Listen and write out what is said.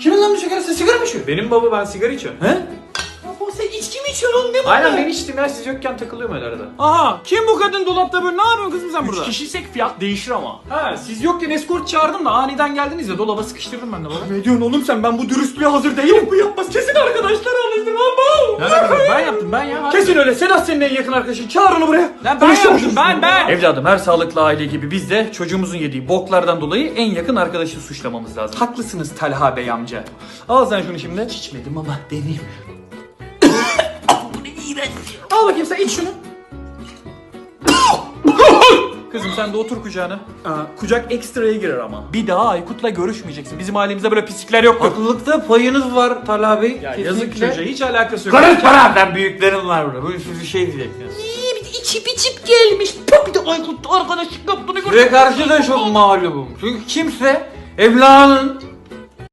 Kimin lan bu sigara? Sen sigara mı içiyorsun? Benim baba ben sigara içiyorum. He? Baba sen içki mi içiyorsun oğlum? Ne bu? Aynen ben içtim ya siz yokken takılıyorum öyle arada. Aha kim bu kadın dolapta böyle ne yapıyorsun kızım sen burada? Üç kişiysek fiyat değişir ama. Ha siz yokken eskort çağırdım da aniden geldiniz ya dolaba sıkıştırdım ben de baba. Ne diyorsun oğlum sen ben bu dürüstlüğe hazır değilim bu yapmaz kesin arkadaşlar yaptım ben ya. Kesin öyle Sedat senin en yakın arkadaşın çağır onu buraya. Lan ben Konuşuyormuşuz. yaptım, ben, ben. Evladım her sağlıklı aile gibi biz de çocuğumuzun yediği boklardan dolayı en yakın arkadaşı suçlamamız lazım. Haklısınız Talha Bey amca. Al sen şunu şimdi. İçmedim ama deneyim. Al bakayım sen iç şunu. Kızım sen de otur kucağına. Aa, kucak ekstraya girer ama. Bir daha Aykut'la görüşmeyeceksin. Bizim ailemizde böyle pislikler yoktur. Haklılıkta payınız var Talha Bey. Ya Kesinlikle. yazık çocuğa hiç alakası yok. Karışma lan ben büyüklerim var burada. Bu bir şey diyecektiniz. İçip içip gelmiş. Pop bir de Aykut arkadaşlık yaptığını gör. Ve karşı da çok mağlubum. Çünkü kimse evladının